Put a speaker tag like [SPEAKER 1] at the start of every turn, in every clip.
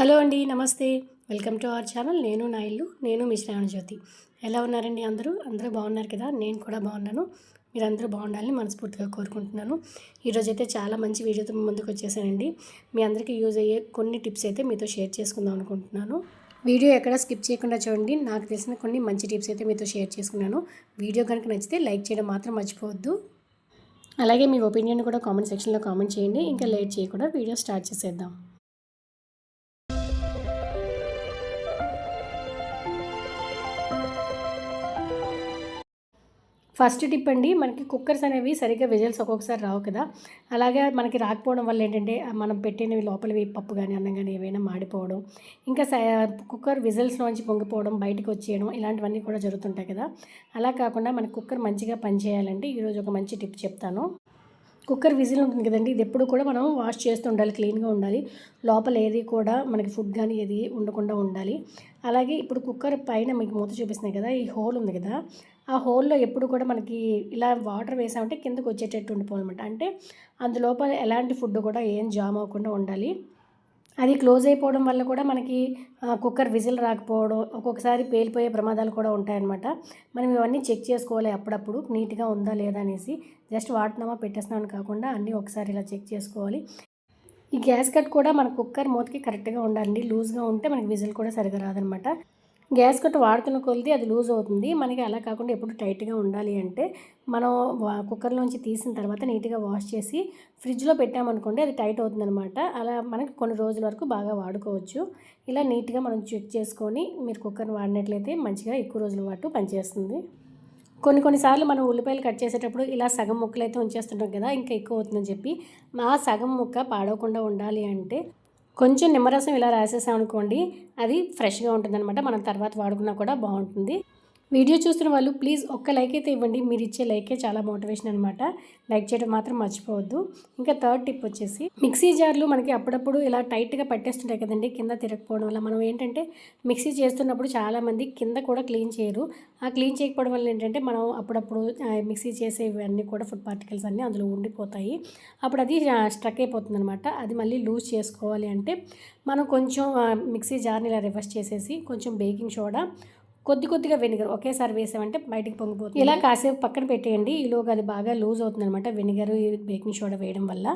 [SPEAKER 1] Hello అండి నమస్తే. Welcome to our channel. నేను నా ఇల్లు నేను మీ శ్రావణ జ్యోతి ఎలా ఉన్నారండి అందరూ? అందరూ బాగున్నారు కదా? నేను కూడా బాగున్నాను. మీరందరూ బాగుండాలని మనస్ఫూర్తిగా కోరుకుంటున్నాను. ఈరోజు అయితే చాలా మంచి వీడియోతో మీ ముందుకు వచ్చేసానండి. మీ అందరికీ యూజ్ అయ్యే కొన్ని టిప్స్ అయితే మీతో షేర్ చేసుకుందాం అనుకుంటున్నాను. వీడియో ఎక్కడ స్కిప్ చేయకుండా చూడండి. నాకు తెలిసిన కొన్ని మంచి టిప్స్ అయితే మీతో షేర్ చేసుకున్నాను. వీడియో కనుక నచ్చితే లైక్ చేయడం మాత్రం మర్చిపోవద్దు. అలాగే మీ ఒపీనియన్ కూడా కామెంట్ సెక్షన్లో కామెంట్ చేయండి. ఇంకా లేట్ చేయకుండా వీడియో స్టార్ట్ చేసేద్దాం. ఫస్ట్ టిప్ అండి మనకి కుక్కర్స్ అనేవి సరిగ్గా విజిల్స్ ఒక్కొక్కసారి రావు కదా. అలాగే మనకి రాకపోవడం వల్ల ఏంటంటే మనం పెట్టినవి లోపలివి పప్పు కానీ అన్నం కానీ ఏవైనా మాడిపోవడం ఇంకా కుక్కర్ విజిల్స్లోంచి పొంగిపోవడం బయటకు వచ్చేయడం ఇలాంటివన్నీ కూడా జరుగుతుంటాయి కదా. అలా కాకుండా మన కుక్కర్ మంచిగా పనిచేయాలంటే ఈరోజు ఒక మంచి టిప్ చెప్తాను. కుక్కర్ విజిల్ ఉంటుంది కదండి ఇది ఎప్పుడు కూడా మనం వాష్ చేస్తూ ఉండాలి క్లీన్గా ఉండాలి. లోపల ఏది కూడా మనకి ఫుడ్ కానీ ఏది ఉండకుండా ఉండాలి. అలాగే ఇప్పుడు కుక్కర్ పైన మీకు మూత చూపిస్తున్నాయి కదా ఈ హోల్ ఉంది కదా ఆ హోల్లో ఎప్పుడు కూడా మనకి ఇలా వాటర్ వేసామంటే కిందకు వచ్చేటట్టు ఉండిపోవాలన్నమాట. అంటే అందులోపల ఎలాంటి ఫుడ్ కూడా ఏం జామ్ అవ్వకుండా ఉండాలి. అది క్లోజ్ అయిపోవడం వల్ల కూడా మనకి కుక్కర్ విజిల్ రాకపోవడం ఒక్కొక్కసారి పేలిపోయే ప్రమాదాలు కూడా ఉంటాయన్నమాట. మనం ఇవన్నీ చెక్ చేసుకోవాలి అప్పుడప్పుడు నీట్గా ఉందా లేదా అనేసి. జస్ట్ వాడుతున్నామా పెట్టేస్తున్నామని కాకుండా అన్నీ ఒకసారి ఇలా చెక్ చేసుకోవాలి. ఈ గ్యాస్ కట్ కూడా మన కుక్కర్ మూతకి కరెక్ట్గా ఉండాలండి. లూజ్గా ఉంటే మనకి విజిల్ కూడా సరిగా రాదనమాట గ్యాస్ కట్ వాడుతున్న కొలిది అది లూజ్ అవుతుంది. మనకి అలా కాకుండా ఎప్పుడు టైట్గా ఉండాలి అంటే మనం కుక్కర్లోంచి తీసిన తర్వాత నీట్గా వాష్ చేసి ఫ్రిడ్జ్లో పెట్టామనుకోండి అది టైట్ అవుతుందనమాట అలా మనకి కొన్ని రోజుల వరకు బాగా వాడుకోవచ్చు. ఇలా నీట్గా మనం చెక్ చేసుకొని మీరు కుక్కర్ని వాడినట్లయితే మంచిగా ఎక్కువ రోజుల పాటు పనిచేస్తుంది. కొన్ని కొన్నిసార్లు మనం ఉల్లిపాయలు కట్ చేసేటప్పుడు ఇలా సగం ముక్కలు అయితే ఉంచేస్తుంటాం కదా ఇంకా ఎక్కువ అవుతుందని చెప్పి. మా సగం ముక్క పాడవకుండా ఉండాలి అంటే కొంచెం నిమ్మరసం ఇలా రాసేసామనుకోండి అది ఫ్రెష్గా ఉంటుందన్నమాట. మనం తర్వాత వాడుకున్నా కూడా బాగుంటుంది. వీడియో చూస్తున్న వాళ్ళు ప్లీజ్ ఒక్క లైక్ అయితే ఇవ్వండి. మీరు ఇచ్చే లైకే చాలా మోటివేషన్ అనమాట లైక్ చేయడం మాత్రం మర్చిపోవద్దు. ఇంకా థర్డ్ టిప్ వచ్చేసి మిక్సీ జార్లు మనకి అప్పుడప్పుడు ఇలా టైట్గా పట్టేస్తుంటాయి కదండి కింద తిరగకపోవడం వల్ల. మనం ఏంటంటే మిక్సీ చేస్తున్నప్పుడు చాలామంది కింద కూడా క్లీన్ చేయరు. ఆ క్లీన్ చేయకపోవడం వల్ల ఏంటంటే మనం అప్పుడప్పుడు మిక్సీ చేసేవన్నీ కూడా ఫుడ్ పార్టికల్స్ అన్నీ అందులో ఉండిపోతాయి. అప్పుడు అది స్ట్రక్ అయిపోతుంది అనమాట అది మళ్ళీ లూజ్ చేసుకోవాలి అంటే మనం కొంచెం మిక్సీ జార్ని ఇలా రివర్స్ చేసేసి కొంచెం బేకింగ్ సోడా కొద్ది కొద్దిగా వెనిగర్ ఒకేసారి వేసామంటే బయటికి పొంగిపోతుంది. ఇలా కాసేపు పక్కన పెట్టేయండి. ఈలోగా అది బాగా లూజ్ అవుతుంది అనమాట వెనిగర్ బేకింగ్ సోడా వేయడం వల్ల.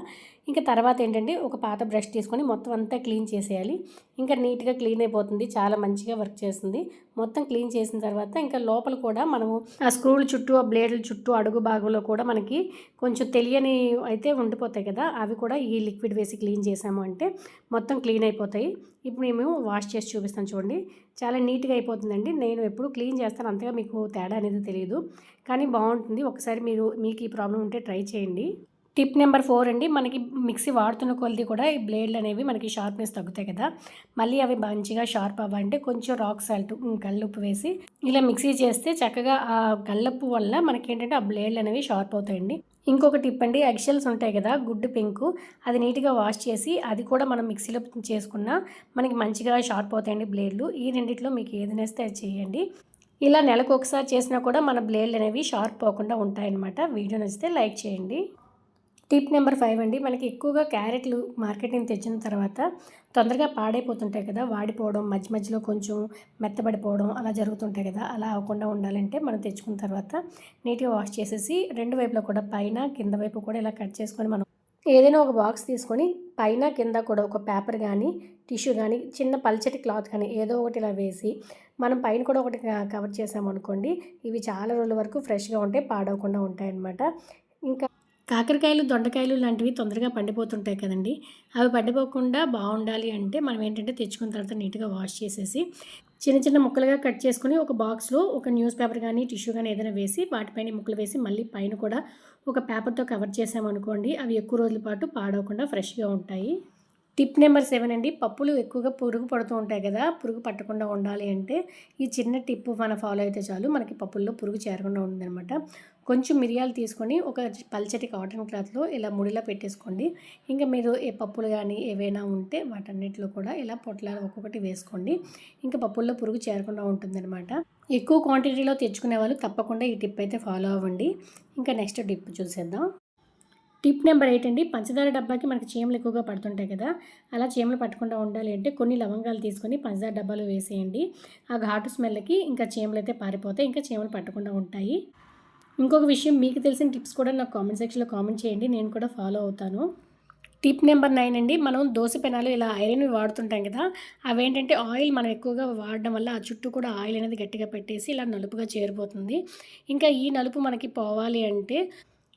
[SPEAKER 1] ఇంకా తర్వాత ఏంటంటే ఒక పాత బ్రష్ తీసుకొని మొత్తం అంతా క్లీన్ చేసేయాలి. ఇంకా నీట్గా క్లీన్ అయిపోతుంది. చాలా మంచిగా వర్క్ చేస్తుంది. మొత్తం క్లీన్ చేసిన తర్వాత ఇంకా లోపల కూడా మనము ఆ స్క్రూల చుట్టూ ఆ బ్లేడ్ల చుట్టూ అడుగు భాగంలో కూడా మనకి కొంచెం తెలియని అయితే ఉండిపోతాయి కదా అవి కూడా ఈ లిక్విడ్ వేసి క్లీన్ చేసాము అంటే మొత్తం క్లీన్ అయిపోతాయి. ఇప్పుడు మేము వాష్ చేసి చూపిస్తాను చూడండి. చాలా నీట్గా అయిపోతుందండి. నేను ఎప్పుడు క్లీన్ చేస్తాను అంతగా మీకు తేడా అనేది తెలియదు. కానీ బాగుంటుంది. ఒకసారి మీరు మీకు ఈ ప్రాబ్లం ఉంటే ట్రై చేయండి. టిప్ నెంబర్ ఫోర్ అండి మనకి మిక్సీ వాడుతున్న కొలది కూడా ఈ బ్లేడ్లు అనేవి మనకి షార్ప్నెస్ తగ్గుతాయి కదా. మళ్ళీ అవి మంచిగా షార్ప్ అవ్వాలంటే కొంచెం రాక్ సాల్ట్ కల్లుప్పు వేసి ఇలా మిక్సీ చేస్తే చక్కగా ఆ కల్లుప్పు వల్ల మనకి ఏంటంటే ఆ బ్లేడ్లు అనేవి షార్ప్ అవుతాయండి. ఇంకొక టిప్ అండి ఎగ్షెల్స్ ఉంటాయి కదా గుడ్డు పెంకు అది నీట్గా వాష్ చేసి అది కూడా మనం మిక్సీలో చేసుకున్నా మనకి మంచిగా షార్ప్ అవుతాయండి బ్లేడ్లు. ఈ రెండిట్లో మీకు ఏది నేస్తే అది చేయండి. ఇలా నెలకు ఒకసారి చేసినా కూడా మన బ్లేడ్లు అనేవి షార్ప్ అవ్వకుండా ఉంటాయన్నమాట. వీడియో నచ్చితే లైక్ చేయండి. టిప్ నెంబర్ ఫైవ్ అండి. మనకి ఎక్కువగా క్యారెట్లు మార్కెట్ నుంచి తెచ్చిన తర్వాత తొందరగా పాడైపోతుంటాయి కదా. వాడిపోవడం మధ్య మధ్యలో కొంచెం మెత్తబడిపోవడం అలా జరుగుతుంటాయి కదా. అలా అవ్వకుండా ఉండాలంటే మనం తెచ్చుకున్న తర్వాత నీట్గా వాష్ చేసేసి రెండు వైపులా కూడా పైన కింద వైపు కూడా ఇలా కట్ చేసుకొని మనం ఏదైనా ఒక బాక్స్ తీసుకొని పైన కింద కూడా ఒక పేపర్ కానీ టిష్యూ కానీ చిన్న పల్చటి క్లాత్ కానీ ఏదో ఒకటి ఇలా వేసి మనం పైన కూడా ఒకటి కవర్ చేసామనుకోండి ఇవి చాలా రోజుల వరకు ఫ్రెష్గా ఉంటాయి పాడవకుండా ఉంటాయన్నమాట. కాకరకాయలు దొండకాయలు లాంటివి తొందరగా పండిపోతుంటాయి కదండి. అవి పండిపోకుండా బాగుండాలి అంటే మనం ఏంటంటే తెచ్చుకున్న తర్వాత నీట్గా వాష్ చేసేసి చిన్న చిన్న ముక్కలుగా కట్ చేసుకుని ఒక బాక్స్లో ఒక న్యూస్ పేపర్ కానీ టిష్యూ కానీ ఏదైనా వేసి వాటిపైన ముక్కలు వేసి మళ్ళీ పైన కూడా ఒక పేపర్తో కవర్ చేసామనుకోండి అవి ఎక్కువ రోజుల పాటు పాడవకుండా ఫ్రెష్గా ఉంటాయి. టిప్ నెంబర్ సెవెన్ అండి పప్పులు ఎక్కువగా పురుగు పడుతూ ఉంటాయి కదా పురుగు పట్టకుండా ఉండాలి అంటే ఈ చిన్న టిప్ మన ఫాలో అయితే చాలు. మనకి పప్పుల్లో పురుగు చేరకుండా ఉందన్నమాట కొంచెం మిరియాలు తీసుకొని ఒక పల్చటి కాటన్ క్లాత్లో ఇలా ముడిలా పెట్టేసుకోండి. ఇంకా మీరు ఏ పప్పులు కానీ ఏవైనా ఉంటే వాటన్నిటిలో కూడా ఇలా పొట్లాలు ఒక్కొక్కటి వేసుకోండి. ఇంకా పప్పుల్లో పురుగు చేరకుండా ఉంటుందన్నమాట. ఎక్కువ క్వాంటిటీలో తెచ్చుకునే వాళ్ళు తప్పకుండా ఈ టిప్ అయితే ఫాలో అవ్వండి. ఇంకా నెక్స్ట్ టిప్ చూసేద్దాం. టిప్ నెంబర్ ఎయిట్ అండి. పంచదార డబ్బాకి మనకి చీమలు ఎక్కువగా పడుతుంటాయి కదా. అలా చీమలు పట్టకుండా ఉండాలి అంటే కొన్ని లవంగాలు తీసుకొని పంచదార డబ్బాలో వేసేయండి. ఆ ఘాటు స్మెల్కి ఇంకా చీమలు అయితే పారిపోతాయి ఇంకా చీమలు పట్టకుండా ఉంటాయి. ఇంకొక విషయం మీకు తెలిసిన టిప్స్ కూడా నాకు కామెంట్ సెక్షన్లో కామెంట్ చేయండి. నేను కూడా ఫాలో అవుతాను. టిప్ నెంబర్ నైన్ అండి. మనం దోశ పెనాలు ఇలా ఐరన్వి వాడుతుంటాం కదా. అవేంటంటే ఆయిల్ మనం ఎక్కువగా వాడడం వల్ల ఆ చుట్టూ కూడా ఆయిల్ అనేది గట్టిగా పెట్టేసి ఇలా నలుపుగా చేరిపోతుంది. ఇంకా ఈ నలుపు మనకి పోవాలి అంటే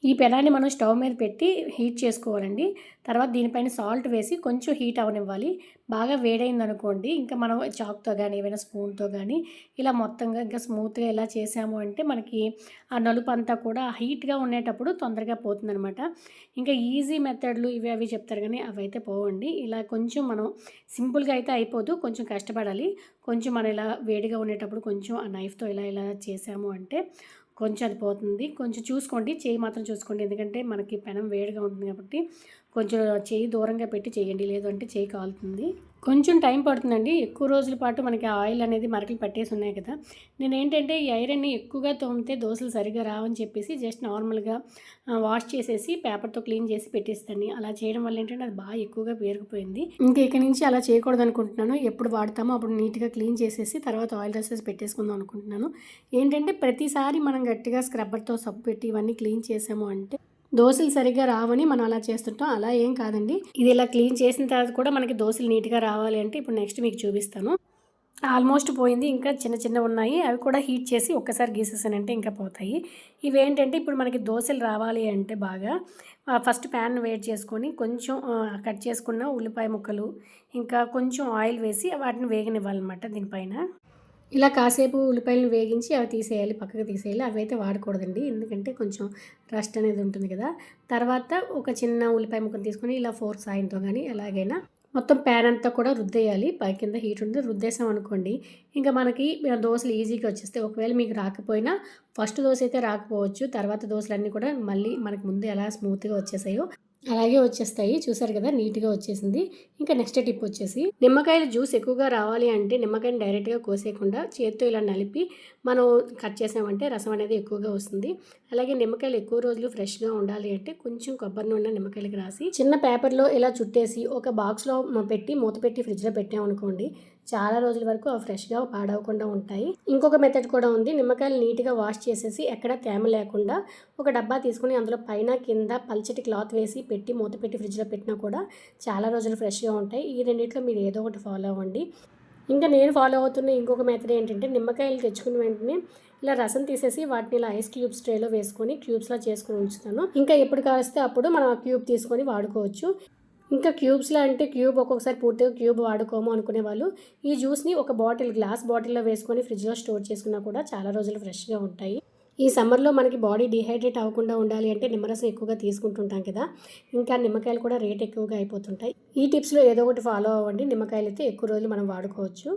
[SPEAKER 1] ఈ పెనాన్ని మనం స్టవ్ మీద పెట్టి హీట్ చేసుకోవాలండి. తర్వాత దీనిపైన సాల్ట్ వేసి కొంచెం హీట్ అవనివ్వాలి. బాగా వేడైంది అనుకోండి ఇంకా మనం చాక్తో కానీ ఏమైనా స్పూన్తో కానీ ఇలా మొత్తంగా ఇంకా స్మూత్గా ఇలా చేసాము అంటే మనకి ఆ నలుపు అంతా కూడా హీట్గా ఉండేటప్పుడు తొందరగా పోతుందనమాట ఇంకా ఈజీ మెథడ్లు ఇవి అవి చెప్తారు కానీ అవి అయితే పోవండి. ఇలా కొంచెం మనం సింపుల్గా అయితే అయిపోదు కొంచెం కష్టపడాలి. కొంచెం మనం ఇలా వేడిగా ఉండేటప్పుడు కొంచెం ఆ నైఫ్తో ఇలా ఇలా చేసాము అంటే కొంచెం అది పోతుంది. కొంచెం చూసుకోండి. చేయి మాత్రం చూసుకోండి. ఎందుకంటే మనకి పెనం వేడిగా ఉంటుంది కాబట్టి కొంచెం చేయి దూరంగా పెట్టి చేయండి లేదంటే చేయి కాలుతుంది. కొంచెం టైం పడుతుందండి. ఎక్కువ రోజుల పాటు మనకి ఆయిల్ అనేది మరకలు పట్టేసి ఉన్నాయి కదా. నేను ఏంటంటే ఈ ఐరన్ని ఎక్కువగా తోమితే దోశలు సరిగా రావని చెప్పేసి జస్ట్ నార్మల్గా వాష్ చేసేసి పేపర్తో క్లీన్ చేసి పెట్టేస్తాను అలా చేయడం వల్ల ఏంటంటే అది బాగా ఎక్కువగా పేరుకుపోయింది. ఇంకా ఇక నుంచి అలా చేయకూడదు అనుకుంటున్నాను. ఎప్పుడు వాడతామో అప్పుడు నీట్గా క్లీన్ చేసేసి తర్వాత ఆయిల్ డ్రెస్సెస్ పెట్టేసుకుందాం అనుకుంటున్నాను. ఏంటంటే ప్రతిసారి మనం గట్టిగా స్క్రబ్బర్తో సబ్బు పెట్టి ఇవన్నీ క్లీన్ చేసాము అంటే దోశలు సరిగ్గా రావని మనం అలా చేస్తుంటాం. అలా ఏం కాదండి. ఇది ఇలా క్లీన్ చేసిన తర్వాత కూడా మనకి దోశలు నీట్గా రావాలి అంటే ఇప్పుడు నెక్స్ట్ మీకు చూపిస్తాను. ఆల్మోస్ట్ పోయింది. ఇంకా చిన్న చిన్న ఉన్నాయి. అవి కూడా హీట్ చేసి ఒక్కసారి గీసేసానంటే ఇంకా పోతాయి. ఇవి ఏంటంటే ఇప్పుడు మనకి దోశలు రావాలి అంటే బాగా ఫస్ట్ ప్యాన్ వేడి చేసుకొని కొంచెం కట్ చేసుకున్న ఉల్లిపాయ ముక్కలు ఇంకా కొంచెం ఆయిల్ వేసి వాటిని వేగనివ్వాలన్నమాట దీనిపైన. ఇలా కాసేపు ఉల్లిపాయలను వేగించి అవి తీసేయాలి పక్కకు తీసేయాలి. అవి అయితే వాడకూడదండి. ఎందుకంటే కొంచెం రస్ట్ అనేది ఉంటుంది కదా. తర్వాత ఒక చిన్న ఉల్లిపాయ ముక్కను తీసుకొని ఇలా ఫోర్ సాయంతో కానీ ఎలాగైనా మొత్తం ప్యాన్ అంతా కూడా రుద్దేయాలి. పై కింద హీట్ ఉంటే రుద్దేసాం అనుకోండి. ఇంకా మనకి దోశలు ఈజీగా వచ్చేస్తాయి. ఒకవేళ మీకు రాకపోయినా ఫస్ట్ దోశ అయితే రాకపోవచ్చు. తర్వాత దోశలన్నీ కూడా మళ్ళీ మనకి ముందు ఎలా స్మూత్గా వచ్చేసాయో అలాగే వచ్చేస్తాయి. చూసారు కదా నీట్గా వచ్చేసింది. ఇంకా నెక్స్ట్ టిప్ వచ్చేసి నిమ్మకాయల జ్యూస్ ఎక్కువగా రావాలి అంటే నిమ్మకాయని డైరెక్ట్గా కోసేయకుండా చేత్తో ఇలా నలిపి మనం కట్ చేసామంటే రసం అనేది ఎక్కువగా వస్తుంది. అలాగే నిమ్మకాయలు ఎక్కువ రోజులు ఫ్రెష్గా ఉండాలి అంటే కొంచెం కొబ్బరి నూనె నిమ్మకాయలకు రాసి చిన్న పేపర్లో ఇలా చుట్టేసి ఒక బాక్స్లో పెట్టి మూత పెట్టి ఫ్రిడ్జ్లో పెట్టామనుకోండి చాలా రోజుల వరకు అవి ఫ్రెష్గా పాడవకుండా ఉంటాయి. ఇంకొక మెథడ్ కూడా ఉంది. నిమ్మకాయలు నీట్గా వాష్ చేసేసి ఎక్కడ తేమ లేకుండా ఒక డబ్బా తీసుకుని అందులో పైన కింద పల్చటి క్లాత్ వేసి పెట్టి మూత పెట్టి ఫ్రిడ్జ్లో పెట్టినా కూడా చాలా రోజులు ఫ్రెష్గా ఉంటాయి. ఈ రెండింటిలో మీరు ఏదో ఒకటి ఫాలో అవ్వండి. ఇంకా నేను ఫాలో అవుతున్న ఇంకొక మెథడ్ ఏంటంటే నిమ్మకాయలు తెచ్చుకున్న వెంటనే ఇలా రసం తీసేసి వాటిని ఇలా ఐస్ క్యూబ్స్ ట్రేలో వేసుకొని క్యూబ్స్లా చేసుకుని ఉంచుతాను. ఇంకా ఎప్పుడు కాస్తే అప్పుడు మనం ఆ క్యూబ్ తీసుకొని వాడుకోవచ్చు. ఇంకా క్యూబ్స్లో అంటే క్యూబ్ ఒక్కొక్కసారి పూర్తిగా క్యూబ్ వాడుకోము అనుకునే వాళ్ళు. ఈ జ్యూస్ని ఒక బాటిల్ గ్లాస్ బాటిల్లో వేసుకొని ఫ్రిడ్జ్లో స్టోర్ చేసుకున్నా కూడా చాలా రోజులు ఫ్రెష్గా ఉంటాయి. ఈ సమ్మర్లో మనకి బాడీ డిహైడ్రేట్ అవ్వకుండా ఉండాలి అంటే నిమ్మరసం ఎక్కువగా తీసుకుంటుంటాం కదా. ఇంకా నిమ్మకాయలు కూడా రేట్ ఎక్కువగా అయిపోతుంటాయి. ఈ టిప్స్లో ఏదో ఒకటి ఫాలో అవ్వండి. నిమ్మకాయలు అయితే ఎక్కువ రోజులు మనం వాడుకోవచ్చు.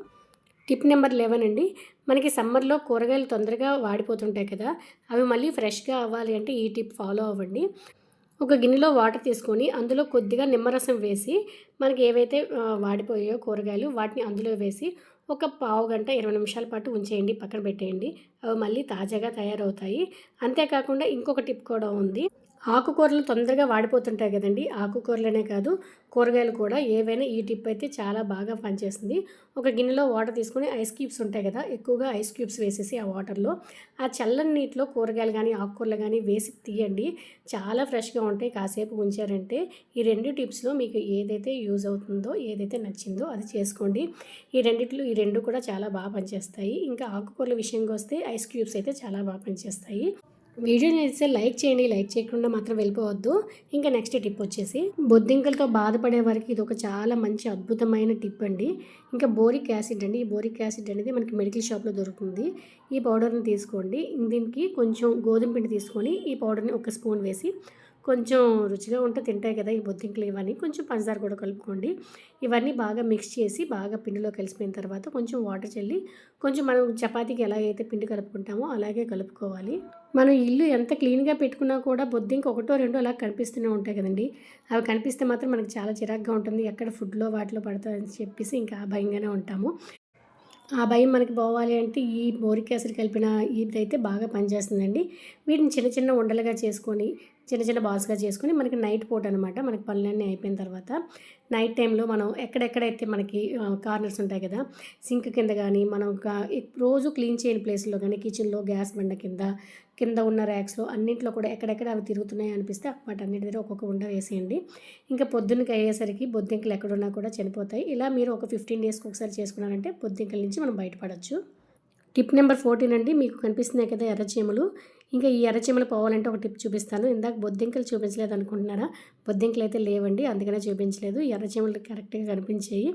[SPEAKER 1] టిప్ నెంబర్ లెవెన్ అండి. మనకి సమ్మర్లో కూరగాయలు తొందరగా వాడిపోతుంటాయి కదా. అవి మళ్ళీ ఫ్రెష్గా అవ్వాలి అంటే ఈ టిప్ ఫాలో అవ్వండి. ఒక గిన్నెలో వాటర్ తీసుకొని అందులో కొద్దిగా నిమ్మరసం వేసి మనకి ఏవైతే వాడిపోయాయో కూరగాయలు వాటిని అందులో వేసి ఒక పావు గంట ఇరవై నిమిషాల పాటు ఉంచేయండి పక్కన పెట్టేయండి. అవి మళ్ళీ తాజాగా తయారవుతాయి. అంతేకాకుండా ఇంకొక టిప్ కూడా ఉంది. ఆకుకూరలు తొందరగా వాడిపోతుంటాయి కదండి. ఆకుకూరలనే కాదు కూరగాయలు కూడా ఏవైనా ఈ టిప్ అయితే చాలా బాగా పనిచేస్తుంది. ఒక గిన్నెలో వాటర్ తీసుకొని ఐస్ క్యూబ్స్ ఉంటాయి కదా ఎక్కువగా ఐస్ క్యూబ్స్ వేసేసి ఆ వాటర్లో ఆ చల్లని నీటిలో కూరగాయలు కానీ ఆకుకూరలు కానీ వేసి తీయండి. చాలా ఫ్రెష్గా ఉంటాయి కాసేపు ఉంచారంటే ఈ రెండు టిప్స్లో మీకు ఏదైతే యూజ్ అవుతుందో ఏదైతే నచ్చిందో అది చేసుకోండి. ఈ రెండిట్లో ఈ రెండు కూడా చాలా బాగా పనిచేస్తాయి. ఇంకా ఆకుకూరల విషయంకి వస్తే ఐస్ క్యూబ్స్ అయితే చాలా బాగా పనిచేస్తాయి. వీడియో నచ్చితే లైక్ చేయండి లైక్ చేయకుండా మాత్రం వెళ్ళిపోవద్దు. ఇంకా నెక్స్ట్ టిప్ వచ్చేసి బొద్దింకలతో బాధపడే వారికి ఇది ఒక చాలా మంచి అద్భుతమైన టిప్ అండి. ఇంకా బోరిక్ యాసిడ్ అండి. ఈ బోరిక్ యాసిడ్ అనేది మనకి మెడికల్ షాప్లో దొరుకుతుంది. ఈ పౌడర్ని తీసుకోండి. దీనికి కొంచెం గోధుమ పిండి తీసుకొని ఈ పౌడర్ని ఒక స్పూన్ వేసి కొంచెం రుచిగా ఉంటే తింటాయి కదా ఈ బొద్దింకలు ఇవన్నీ. కొంచెం పంచదార కూడా కలుపుకోండి. ఇవన్నీ బాగా మిక్స్ చేసి బాగా పిండిలో కలిసిపోయిన తర్వాత కొంచెం వాటర్ చల్లి కొంచెం మనం చపాతీకి ఎలాగైతే పిండి కలుపుకుంటామో అలాగే కలుపుకోవాలి. మనం ఇల్లు ఎంత క్లీన్గా పెట్టుకున్నా కూడా బొద్దింక ఒకటో రెండో అలా కనిపిస్తూనే ఉంటాయి కదండి. అవి కనిపిస్తే మాత్రం మనకు చాలా చిరాగ్గా ఉంటుంది. ఎక్కడ ఫుడ్లో వాటిలో పడతాయని చెప్పేసి ఇంకా భయంగానే ఉంటాము. ఆ భయం మనకి పోవాలి అంటే ఈ బోరిక్ యాసిడ్ కలిపిన ఇదైతే బాగా పనిచేస్తుందండి. వీటిని చిన్న చిన్న ఉండలుగా చేసుకొని చిన్న చిన్న బాల్స్గా చేసుకుని మనకి నైట్ పూట అనమాట మనకి పనులన్నీ అయిపోయిన తర్వాత నైట్ టైంలో మనం ఎక్కడెక్కడైతే మనకి కార్నర్స్ ఉంటాయి కదా సింక్ కింద కానీ మనం రోజు క్లీన్ చేయని ప్లేస్లో కానీ కిచెన్లో గ్యాస్ బండ కింద కింద ఉన్న ర్యాక్స్లో అన్నింటిలో కూడా ఎక్కడెక్కడ అవి తిరుగుతున్నాయి అనిపిస్తే వాటి అన్నిటి దగ్గర ఒక్కొక్క ఉండ వేసేయండి. ఇంకా పొద్దున్నకి అయ్యేసరికి బొద్దింకలు ఎక్కడున్నా కూడా చనిపోతాయి. ఇలా మీరు ఒక ఫిఫ్టీన్ డేస్కి ఒకసారి చేసుకున్నారంటే బొద్దింకల నుంచి మనం బయటపడవచ్చు టిప్ నెంబర్ ఫోర్టీన్ అండి మీకు కనిపిస్తున్నాయి కదా ఎర్రచీమలు ఇంకా ఈ ఎర్రచీమలు పోవాలంటే ఒక టిప్ చూపిస్తాను. ఇందాక బొద్దింకలు చూపించలేదు అనుకుంటున్నారా? బొద్దింకలు అయితే లేవండి అందుకనే చూపించలేదు. ఎర్రచీమలు కరెక్ట్గా కనిపించాయి.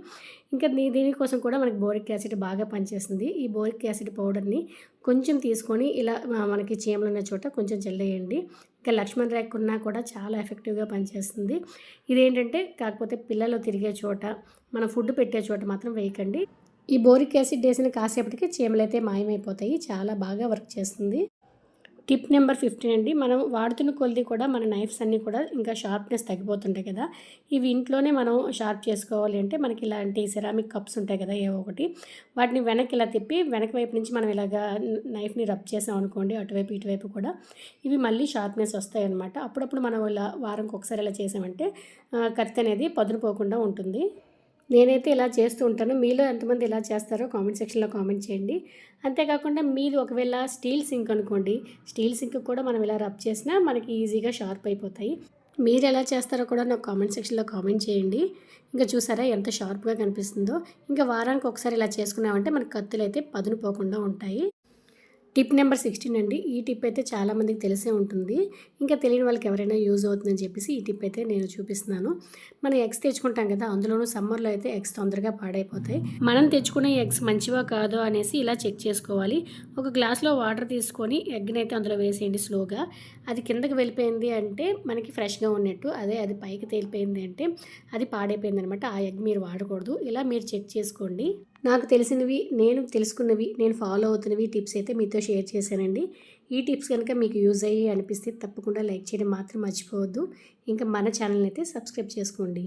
[SPEAKER 1] ఇంకా దీ దీనికోసం కూడా మనకి బోరిక్ యాసిడ్ బాగా పనిచేస్తుంది. ఈ బోరిక్ యాసిడ్ పౌడర్ని కొంచెం తీసుకొని ఇలా మనకి చీమలు ఉన్న చోట కొంచెం చల్లేయండి. ఇంకా లక్ష్మణ్ రేక్ ఉన్నా కూడా చాలా ఎఫెక్టివ్గా పనిచేస్తుంది. ఇదేంటంటే కాకపోతే పిల్లలు తిరిగే చోట మనం ఫుడ్ పెట్టే చోట మాత్రం వేయకండి. ఈ బోరిక్ యాసిడ్ వేసిన కాసేపటికి చీమలైతే మాయమైపోతాయి. చాలా బాగా వర్క్ చేస్తుంది. టిప్ నెంబర్ ఫిఫ్టీన్ అండి. మనం వాడుతున్న కొలిది కూడా మన నైఫ్స్ అన్నీ కూడా ఇంకా షార్ప్నెస్ తగ్గిపోతుంటాయి కదా. ఇవి ఇంట్లోనే మనం షార్ప్ చేసుకోవాలి అంటే మనకి ఇలాంటి సెరామిక్ కప్స్ ఉంటాయి కదా ఏవో ఒకటి. వాటిని వెనక్కి ఇలా తిప్పి వెనక వైపు నుంచి మనం ఇలాగా నైఫ్ని రబ్ చేసాం అనుకోండి అటువైపు ఇటువైపు కూడా ఇవి మళ్ళీ షార్ప్నెస్ వస్తాయి అనమాట అప్పుడప్పుడు మనం ఇలా వారంకి ఒకసారి ఇలా చేసామంటే కత్తి అనేది పదును పోకుండా ఉంటుంది. నేనైతే ఇలా చేస్తూ ఉంటాను. మీలో ఎంతమంది ఇలా చేస్తారో కామెంట్ సెక్షన్లో కామెంట్ చేయండి. అంతేకాకుండా మీరు ఒకవేళ స్టీల్ సింక్ అనుకోండి స్టీల్ సింక్ కూడా మనం ఇలా రబ్ చేసినా మనకి ఈజీగా షార్ప్ అయిపోతాయి. మీరు ఎలా చేస్తారో కూడా నాకు కామెంట్ సెక్షన్లో కామెంట్ చేయండి. ఇంకా చూసారా ఎంత షార్ప్గా కనిపిస్తుందో. ఇంకా వారానికి ఒకసారి ఇలా చేసుకున్నామంటే మనకి కత్తులు అయితే పదును పోకుండా ఉంటాయి. టిప్ నెంబర్ సిక్స్టీన్ అండి. ఈ టిప్ అయితే చాలామందికి తెలిసే ఉంటుంది. ఇంకా తెలియని వాళ్ళకి ఎవరైనా యూజ్ అవుతుందని చెప్పేసి ఈ టిప్ అయితే నేను చూపిస్తున్నాను. మనం ఎగ్స్ తెచ్చుకుంటాం కదా అందులోనూ సమ్మర్లో అయితే ఎగ్స్ తొందరగా పాడైపోతాయి. మనం తెచ్చుకునే ఎగ్స్ మంచివా కాదో అనేసి ఇలా చెక్ చేసుకోవాలి. ఒక గ్లాస్లో వాటర్ తీసుకొని ఎగ్ని అయితే అందులో వేసేయండి స్లోగా. అది కిందకి వెళ్ళిపోయింది అంటే మనకి ఫ్రెష్గా ఉన్నట్టు అదే అది పైకి తేలిపోయింది అంటే అది పాడైపోయింది అనమాట ఆ ఎగ్ మీరు వాడకూడదు. ఇలా మీరు చెక్ చేసుకోండి. నాకు తెలిసినవి నేను తెలుసుకున్నవి నేను ఫాలో అవుతున్నవి టిప్స్ అయితే మీతో షేర్ చేశానండి. ఈ టిప్స్ కనుక మీకు యూజ్ అయ్యి అనిపిస్తే తప్పకుండా లైక్ చేయడం మాత్రం మర్చిపోవద్దు. ఇంకా మన ఛానల్ని అయితే సబ్స్క్రైబ్ చేసుకోండి.